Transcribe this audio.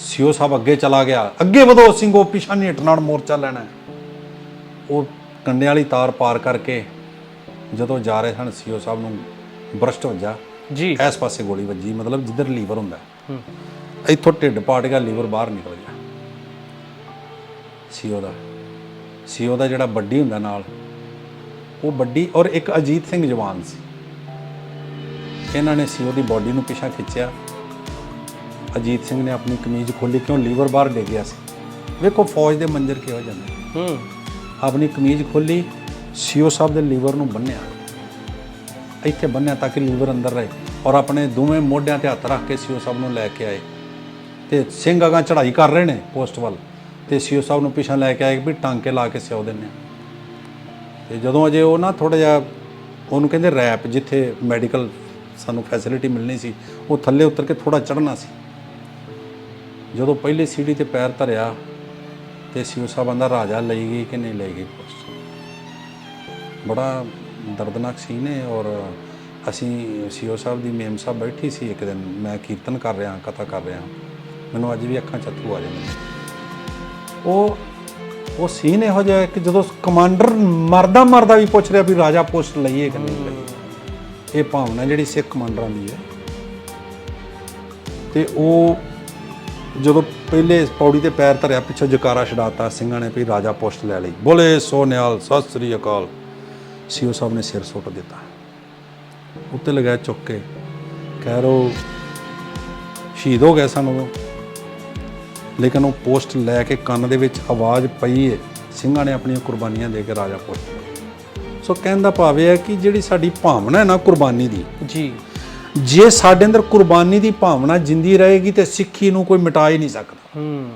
CO ਸਾਹਿਬ ਅੱਗੇ ਚਲਾ ਗਿਆ। ਅੱਗੇ ਵਧੋ ਸਿੰਘੋ ਨਹੀਂ ਹਟਣਾ ਹੁਣ ਮੋਰਚਾ ਲੈਣਾ। ਉਹ ਕੰਡੇ ਵਾਲੀ ਤਾਰ ਪਾਰ ਕਰਕੇ ਜਦੋਂ ਜਾ ਰਹੇ ਸਨ ਸੀਓ ਸਾਹਿਬ ਨੂੰ ਬਰਸਟ ਵੱਜਾ। ਜੀ। ਇਸ ਪਾਸੇ ਗੋਲੀ ਵੱਜੀ ਮਤਲਬ ਜਿੱਧਰ ਲੀਵਰ ਹੁੰਦਾ ਇੱਥੋਂ ਢਿੱਡ ਪਾਟ ਗਿਆ ਲੀਵਰ ਬਾਹਰ ਨਿਕਲ ਗਿਆ। ਸੀਓ ਦਾ। ਸੀਓ ਦਾ ਜਿਹੜਾ ਵੱਡੀ ਹੁੰਦਾ ਨਾਲ ਉਹ ਵੱਡੀ ਔਰ ਇੱਕ ਅਜੀਤ ਸਿੰਘ ਜਵਾਨ ਸੀ। ਇਹਨਾਂ ਨੇ ਸੀਓ ਦੀ ਬਾਡੀ ਨੂੰ ਪਿਛਾ ਖਿੱਚਿਆ। ਅਜੀਤ ਸਿੰਘ ਨੇ ਆਪਣੀ ਕਮੀਜ਼ ਖੋਲੀ ਕਿਉਂ ਲੀਵਰ ਬਾਹਰ ਡਿੱਗ ਗਿਆ ਸੀ? ਵੇਖੋ ਫੌਜ ਦੇ ਮੰਜ਼ਰ ਕਿਹੋ ਜਾਂਦੇ ਹੂੰ। ਆਪਣੀ ਕਮੀਜ਼ ਖੋਲੀ ਸੀਓ ਸਾਹਿਬ ਦੇ ਲੀਵਰ ਨੂੰ ਬੰਨਿਆ ਇੱਥੇ ਬੰਨਿਆ ਤਾਂ ਕਿ ਲੀਵਰ ਅੰਦਰ ਰਹੇ ਔਰ ਆਪਣੇ ਦੋਵੇਂ ਮੋਢਿਆਂ ਤੇ ਹੱਥ ਰੱਖ ਕੇ ਸੀਓ ਸਾਹਿਬ ਨੂੰ ਲੈ ਕੇ ਆਏ। ਤੇ ਸਿੰਘ ਅਗਾਂ ਚੜ੍ਹਾਈ ਕਰ ਰਹੇ ਨੇ ਪੋਸਟ ਵੱਲ। ਤੇ ਸੀਓ ਸਾਹਿਬ ਨੂੰ ਪਿਛਾਂ ਲੈ ਕੇ ਆਏ ਵੀ ਟਾਂਕੇ ਲਾ ਕੇ ਸਿਓ ਦਿੰਨੇ ਤੇ ਜਦੋਂ ਅਜੇ ਉਹ ਨਾ ਥੋੜਾ ਜਿਹਾ ਉਹਨੂੰ ਕਹਿੰਦੇ ਰੈਪ ਜਿੱਥੇ ਮੈਡੀਕਲ ਸਾਨੂੰ ਫੈਸਿਲਿਟੀ ਮਿਲਣੀ ਸੀ ਉਹ ਥੱਲੇ ਉਤਰ ਕੇ ਥੋੜਾ ਚੜ੍ਹਨਾ ਸੀ। ਜਦੋਂ ਪਹਿਲੇ ਸੀੜੀ ਤੇ ਪੈਰ ਧਰਿਆ ਤੇ ਸੀਓ ਸਾਹਿਬ ਆਂਦਾ ਰਾਜਾ ਲਈ ਗਈ ਕਿ ਨਹੀਂ ਲਈ ਗਈ ਪੋਸਟ ਬੜਾ ਦਰਦਨਾਕ ਸੀਨ ਹੈ ਔਰ ਅਸੀਂ ਸੀਓ ਸਾਹਿਬ ਦੀ ਮੇਮ ਸਾਹਿਬ ਬੈਠੀ ਸੀ ਇੱਕ ਦਿਨ। ਮੈਂ ਕੀਰਤਨ ਕਰ ਰਿਹਾ, ਕਥਾ ਕਰ ਰਿਹਾ। ਮੈਨੂੰ ਅੱਜ ਵੀ ਅੱਖਾਂ 'ਚ ਅੱਥਰੂ ਆ ਜਾਂਦੇ ਉਹ ਉਹ ਸੀਨ ਇਹੋ ਜਿਹਾ ਕਿ ਜਦੋਂ ਕਮਾਂਡਰ ਮਰਦਾ ਮਰਦਾ ਵੀ ਪੁੱਛ ਰਿਹਾ ਵੀ ਰਾਜਾ ਪੋਸਟ ਲਈਏ ਕਿ ਨਹੀਂ ਲਈਏ। ਇਹ ਭਾਵਨਾ ਜਿਹੜੀ ਸਿੱਖ ਕਮਾਂਡਰਾਂ ਦੀ ਹੈ। ਤੇ ਉਹ ਜਦੋਂ ਪਹਿਲੇ ਪੌੜੀ ਤੇ ਪੈਰ ਧਰਿਆ, ਪਿੱਛੋਂ ਜਕਾਰਾ ਛਡਾਤਾ, ਸਿੰਘਾਂ ਨੇ ਵੀ ਰਾਜਾ ਪੋਸਟ ਲੈ ਲਈ। ਬੋਲੇ ਸੋ ਨਿਹਾਲ ਸਤਿ ਸ੍ਰੀ ਅਕਾਲ। ਸੀਓ ਸਾਹਿਬ ਨੇ ਸਿਰ ਸੁੱਟ ਦਿੱਤਾ। ਉੱਤੇ ਲਗਾਇਆ ਚੁੱਕ ਕੇ, ਕਹਿ ਰੋ, ਸ਼ਹੀਦ ਹੋ ਗਏ ਸਨ। ਉਦੋਂ ਲੇਕਿਨ ਉਹ ਪੋਸਟ ਲੈ ਕੇ ਕੰਨ ਦੇ ਵਿੱਚ ਆਵਾਜ਼ ਪਈ ਹੈ ਸਿੰਘਾਂ ਨੇ ਆਪਣੀਆਂ ਕੁਰਬਾਨੀਆਂ ਦੇ ਕੇ ਰਾਜਾ ਪੋਸਟ। ਸੋ ਕਹਿਣ ਦਾ ਭਾਵ ਇਹ ਹੈ ਕਿ ਜਿਹੜੀ ਸਾਡੀ ਭਾਵਨਾ ਹੈ ਨਾ ਕੁਰਬਾਨੀ ਦੀ, ਜੀ। ਜੇ ਸਾਡੇ ਅੰਦਰ ਕੁਰਬਾਨੀ ਦੀ ਭਾਵਨਾ ਜਿੰਦੀ ਰਹੇਗੀ ਤੇ ਸਿੱਖੀ ਨੂੰ ਕੋਈ ਮਿਟਾ ਹੀ ਨਹੀਂ ਸਕਦਾ। ਹੂੰ।